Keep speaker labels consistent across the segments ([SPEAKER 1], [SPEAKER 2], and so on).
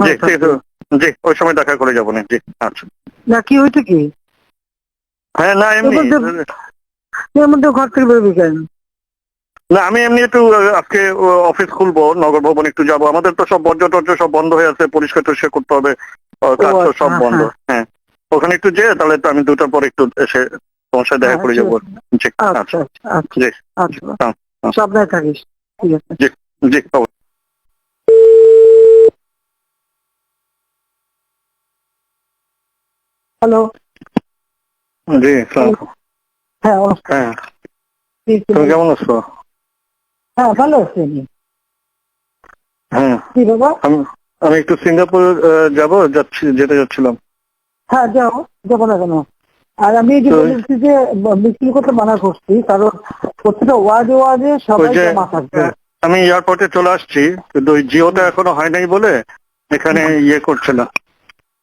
[SPEAKER 1] জি ঠিক জি ওই সময় দেখা করে যাব না জি আচ্ছা।
[SPEAKER 2] না কি হয়েছে কি?
[SPEAKER 1] হ্যাঁ না এমনি।
[SPEAKER 2] এর মধ্যে- ঘর থেকে বেরোবি কেন?
[SPEAKER 1] না আমি এমনি একটু আজকে অফিস খুলবো নগর ভবন একটু যাব। আমাদের তো সব বর্জ্য টর্জ্য সব বন্ধ হয়ে আছে পরিষ্কার টরিষ্কার করতে হবে। কাজ তো
[SPEAKER 2] আচ্ছা,
[SPEAKER 1] সব
[SPEAKER 2] হ্যাঁ,
[SPEAKER 1] বন্ধ। হ্যাঁ। ওখানে একটু যেয়ে তাহলে তো আমি দুটার পর একটু এসে তোমার সাথে দেখা
[SPEAKER 2] হ্যাঁ,
[SPEAKER 1] করে যাব। জি
[SPEAKER 2] আচ্ছা
[SPEAKER 1] আচ্ছা।
[SPEAKER 2] আচ্ছা আচ্ছা
[SPEAKER 1] জি
[SPEAKER 2] আচ্ছা।
[SPEAKER 1] হ্যাঁ, হ্যাঁ।
[SPEAKER 2] সাবধানে থাকিস ঠিক আছে।
[SPEAKER 1] জি অবশ্যই।
[SPEAKER 2] হ্যালো
[SPEAKER 1] জি
[SPEAKER 2] হ্যাঁ
[SPEAKER 1] হ্যাঁ। তুমি কেমন আছো?
[SPEAKER 2] হ্যাঁ ভালো আছি আমি।
[SPEAKER 1] হ্যাঁ।
[SPEAKER 2] কি বাবা?
[SPEAKER 1] আমি আমি একটু সিঙ্গাপুর যাব যাচ্ছি যেতে যাচ্ছিলাম।
[SPEAKER 2] হ্যাঁ যাও যাব না কেন? আর আমি যে বলেছি যে মিছিল করতে মানা করছি কারণ প্রত্যেকটা ওয়ার্ডে ওয়ার্ডে সবাই জমা থাকবে।
[SPEAKER 1] আমি এয়ারপোর্টে চলে আসছি কিন্তু ওই জিওটা এখনও হয় নাই বলে এখানে ইয়ে করছে না।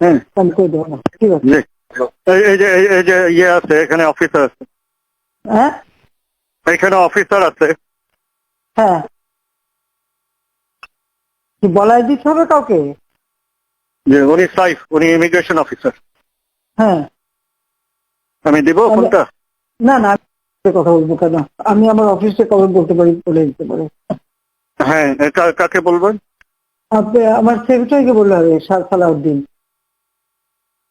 [SPEAKER 1] হ্যাঁ।
[SPEAKER 2] আমি করে দেবো না? ঠিক আছে।
[SPEAKER 1] এই- যে এই- এই যে ইয়ে আছে এখানে অফিসার আছে।
[SPEAKER 2] হ্যাঁ?
[SPEAKER 1] এখানে অফিসার আছে।
[SPEAKER 2] হ্যাঁ। কি বলাই দিতে হবে কাউকে?
[SPEAKER 1] যে উনি সাইফ উনি ইমিগ্রেশন অফিসার
[SPEAKER 2] হ্যাঁ।
[SPEAKER 1] আমি দিব ফোনটা?
[SPEAKER 2] না না আমি কথা বলব কেন? আমি আমার অফিসে কবে বলতে পারি বলে দিতে পারি।
[SPEAKER 1] হ্যাঁ কাকে বলবেন?
[SPEAKER 2] আপনি আমার সেক্রেটারিকে বললে হবে সার সালাউদ্দিন।